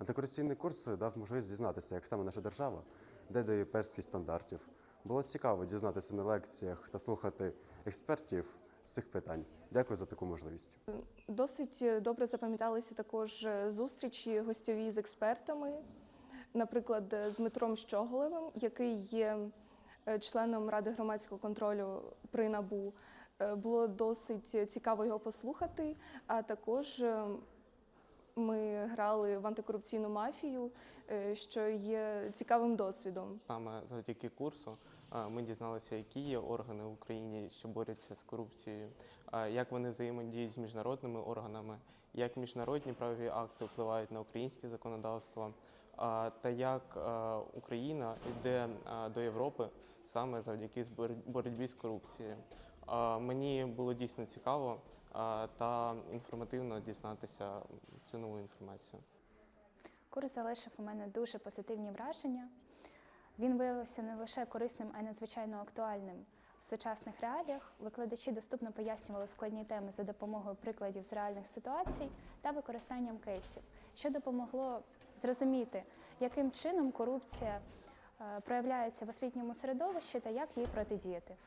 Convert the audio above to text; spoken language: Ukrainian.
Антикорупційний курс дав можливість дізнатися, як саме наша держава де дає перських стандартів. Було цікаво дізнатися на лекціях та слухати експертів з цих питань. Дякую за таку можливість. Досить добре запам'яталися також зустрічі гостьові з експертами, наприклад, з Дмитром Щоголевим, який є е, членом Ради громадського контролю при НАБУ. Е, Було досить цікаво його послухати, а також е, ми грали в антикорупційну мафію, е, що є цікавим досвідом. Саме завдяки курсу е, ми дізналися, які є органи в Україні, що борються з корупцією, е, як вони взаємодіють з міжнародними органами, як міжнародні правові акти впливають на українське законодавство, та як Україна йде до Європи саме завдяки боротьбі з корупцією. Мені було дійсно цікаво та інформативно дізнатися цю нову інформацію. Курс залишив у мене дуже позитивні враження. Він виявився не лише корисним, а й надзвичайно актуальним. В сучасних реаліях викладачі доступно пояснювали складні теми за допомогою прикладів з реальних ситуацій та використанням кейсів, що допомогло зрозуміти, яким чином корупція е, проявляється в освітньому середовищі та як їй протидіяти.